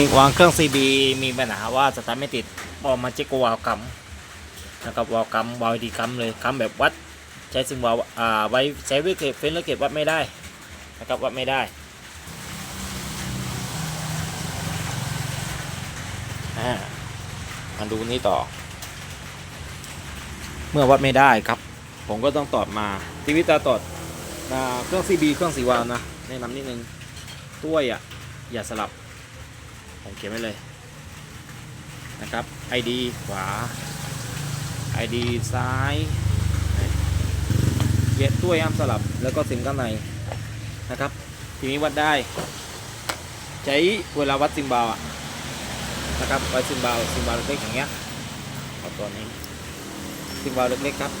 นิควางเครื่อง CB มีปัญหาว่าสตาร์ทไม่ติดออกมาเช็ควาล์วกัมนะครับวาล์วกัมวาล์วดีกัมเลยกัมแบบวัดใช้ซึ่งวาล์วอ่าไว้ใช้วิเกตเฟนและเกตวัดไม่ได้นะครับวัดไม่ได้มาดูนี่ต่อ เมื่อวัดไม่ได้ครับ ผมก็ต้องตอดมาทีวิตาตอดเครื่อง CB เครื่องสีวาล์วนะแนะนำนิดนึงต้วอะอย่าสลับ ผมเขียนไว้เลยนะครับ ID ขวา ID ซ้ายเย็ดด้วยห้ามสลับแล้วก็ซิมข้างในนะครับ ทีนี้วัดได้ ใช้เวลาวัดซิมบาลอะนะครับวัดซิมบาลซิมบาลเล็กๆอย่างเงี้ยเอาตัวนี้ซิมบาลเล็กๆครับ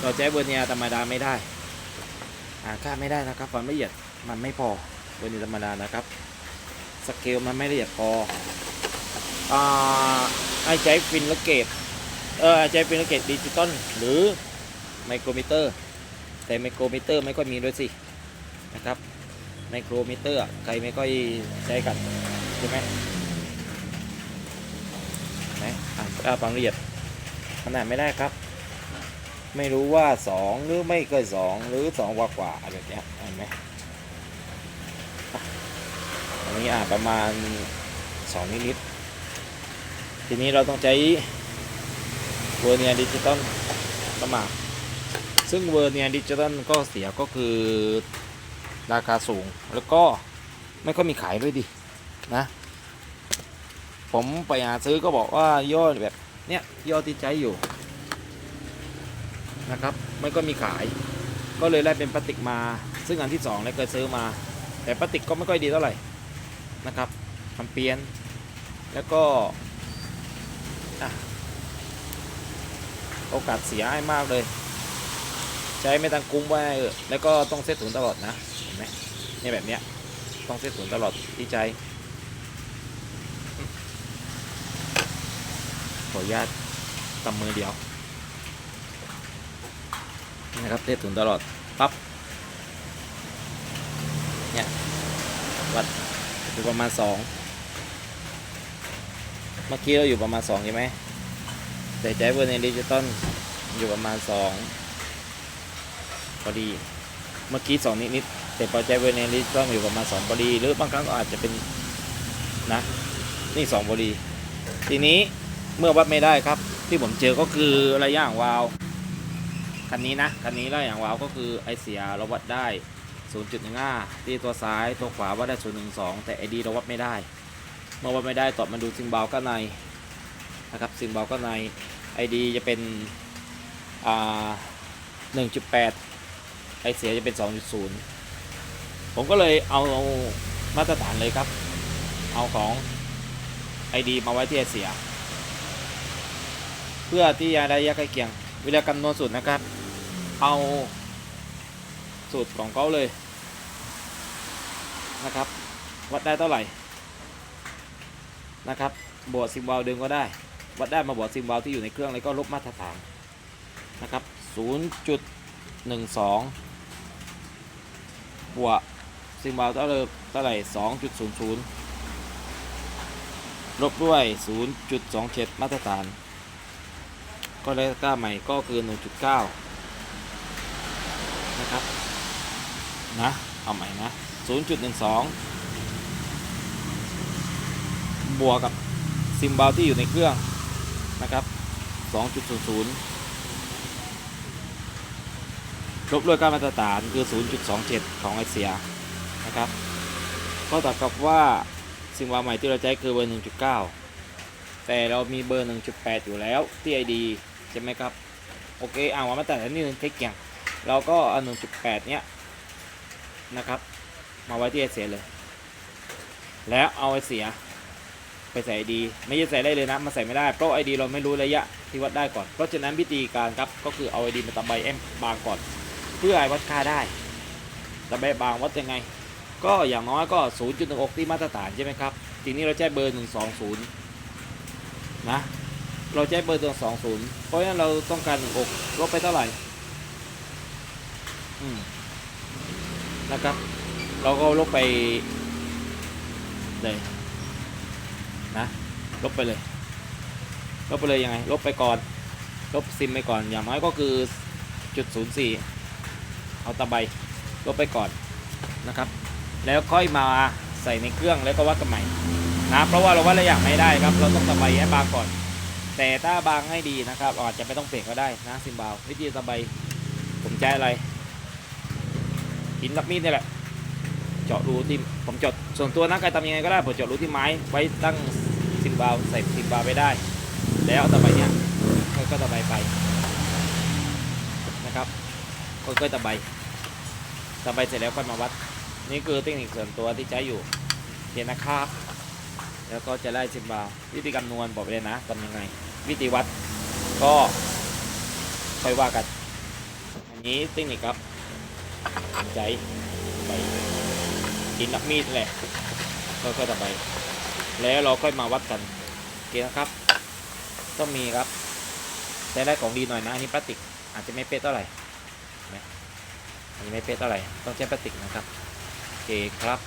เราใช้เวอร์เนียธรรมดาไม่ได้อ่าค่าไม่ได้นะครับความละเอียดมันไม่พอเวอร์เนียธรรมดานะครับ สเกลมันไม่ละเอียดพออ่าให้ใช้ฟินและเกตเออใช้ฟินและเกตดิจิตอลหรือไมโครมิเตอร์ แต่ไมโครมิเตอร์ไม่ค่อยมีด้วยสินะครับไมโครมิเตอร์ใครไม่ค่อยใช้กันใช่ไหมไหนอะอ่าความละเอียดขนาดไม่ได้ครับ ไม่รู้ว่า 2 หรือไม่เกิน2หรือ2กว่ากว่าอะไรแบบเนี้ยเห็นไหม อันนี้อ่าประมาณ2นิดนิดๆทีนี้เราต้องใช้เวอร์เนียดิจิตอลสมัครซึ่งเวอร์เนียดิจิตอลก็เสียก็คือราคาสูงแล้วก็ไม่ค่อยมีขายด้วยดินะ ผมไปหาซื้อก็บอกว่ายอดแบบเนี้ยยอดที่ใช้อยู่นะครับไม่ก็มีขาย ก็เลยได้เป็นพลาสติกมา ซึ่งอันที่สองเลยเคยซื้อมา แต่พลาสติกก็ไม่ค่อยดีเท่าไหร่ นะครับมันเปลี่ยน แล้วก็โอกาสเสียให้มากเลย ใช้ไม่ตังคุ้มไว้เออแล้วก็ต้องเซตถุนตลอดนะเห็นไหมเนี่ยแบบเนี้ยต้องเซตถุนตลอดที่ใจขออนุญาตตำมือเดียวนะครับเซตถุนตลอดปั๊บเนี่ยวัด อยู่ประมาณสองเมื่อกี้เราอยู่ประมาณสองใช่ไหมแต่ใช้เวอร์เนดิจิตอลอยู่ประมาณสองพอดี เมื่อกี้สองนิดนิดแต่พอใช้เวอร์เนดิจิตอลอยู่ประมาณสองพอดี หรือบางครั้งก็อาจจะเป็นนะนี่สองพอดี ทีนี้เมื่อวัดไม่ได้ครับ ที่ผมเจอก็คือระยะห่างวาล์วคันนี้นะคันนี้ระยะห่างวาล์วก็คือไอเสียเราวัดได้ 0.15ที่ตัวซ้ายตัวขวาวัดได้ 0.12 แต่ ID เราวัดไม่ได้ เมื่อวัดไม่ได้ตอบมาดูซิงเบาลก็ในนะครับซิงเบาลก็ใน ID จะเป็นอ่า1.8ไอเสียจะเป็น 2.0 ผมก็เลยเอามาตรฐานเลยครับ เอาของ ID มาไว้ที่ไอเสีย เพื่อที่จะได้ยกใกล้เคียงเวลาคำนวณสูตรนะครับ เอาสูตรของเขาเลย นะครับ วัดได้เท่าไหร่นะครับบวกซิมบอลเดิมก็ได้ วัดได้มาบวกซิมบอลที่อยู่ในเครื่องแล้วก็ลบมาตรฐานนะครับ 0.12 บวกซิมบอลเท่าเดิมเท่าไหร่ 2.00 ลบด้วย 0.27 มาตรฐาน ก็เลยก้าใหม่ก็คือ 1.9 นะครับ นะ เอาใหม่นะ 0.12 บวกกับซิมบาลที่อยู่ในเครื่องนะครับ 2.00 ลบด้วยค่ามาตรฐานคือ 0.27 ของไอเสียนะครับ ก็เท่ากับว่าซิมบาลใหม่ที่เราใช้คือเบอร์ 1.9 แต่เรามีเบอร์ 1.8 อยู่แล้วที่ ID ใช่ไหมครับ โอเค อ่าว่ามาตรฐานนี่นึงเทคเกียงเราก็เอา1.8 เนี้ย นะครับ มาไว้ที่ไอเสียเลย แล้วเอาไอเสีย ไปใส่ไอดีไม่ใช่ใส่ได้เลยนะมาใส่ไม่ได้เพราะไอดีเราไม่รู้ระยะที่วัดได้ก่อน เพราะฉะนั้นวิธีการครับก็คือเอาไอดีมาตะไบเอ็มบางก่อน เพื่อให้วัดค่าได้ตะไบบางวัดยังไง ก็อย่างน้อยก็ 0.16 ที่มาตรฐานใช่ไหมครับทีนี้เราใช้เบอร์ 120 นะเราใช้เบอร์120 เพราะฉะนั้นเราต้องการ 16ลบไปเท่าไหร่ อืม นะครับ เราก็ลบไปเลยนะลบไปเลย ลบไปเลยยังไง ลบไปก่อน ลบซิมไปก่อนอย่างน้อยก็คือจุดศูนย์สี่เอาตะไบลบไปก่อนนะครับ แล้วค่อยมาใส่ในเครื่องแล้วก็วัดกันใหม่นะเพราะว่าเราวัดระยะไม่ได้ครับ เราต้องตะไบให้บางก่อน แต่ถ้าบางให้ดีนะครับอาจจะไม่ต้องเปลี่ยนก็ได้นะซิมบาววิธีตะไบผมใช้อะไร หินกับมีดนี่แหละ เจาะรูที่ผมเจาะส่วนตัวนะใครทำยังไงก็ได้ผมเจาะรูที่ไม้ไว้ตั้งซิมบาวใส่ซิมบาวไปได้ แล้วเอาตะไบเนี้ยค่อยๆตะไบไปนะครับค่อยๆตะไบตะไบเสร็จแล้วค่อยมาวัด นี่คือเทคนิคส่วนตัวที่ใช้อยู่เห็นนะครับ แล้วก็จะได้ซิมบาววิธีคำนวณบอกไปเลยนะทำยังไง วิธีวัดก็ค่อยว่ากัน อันนี้เทคนิคครับ ใจไปกินนักมีดแหละก็ค่อยๆตะไบแล้วเราค่อยมาวัดกันโอเคนะครับ ต้องมีครับแต่ได้ของดีหน่อยนะอันนี้พลาสติกอาจจะไม่เป๊ะเท่าไหร่เห็นไมอันนี้ไม่เป๊ะเท่าไหร่ต้องใช้พลาสติกนะครับโอเคครับ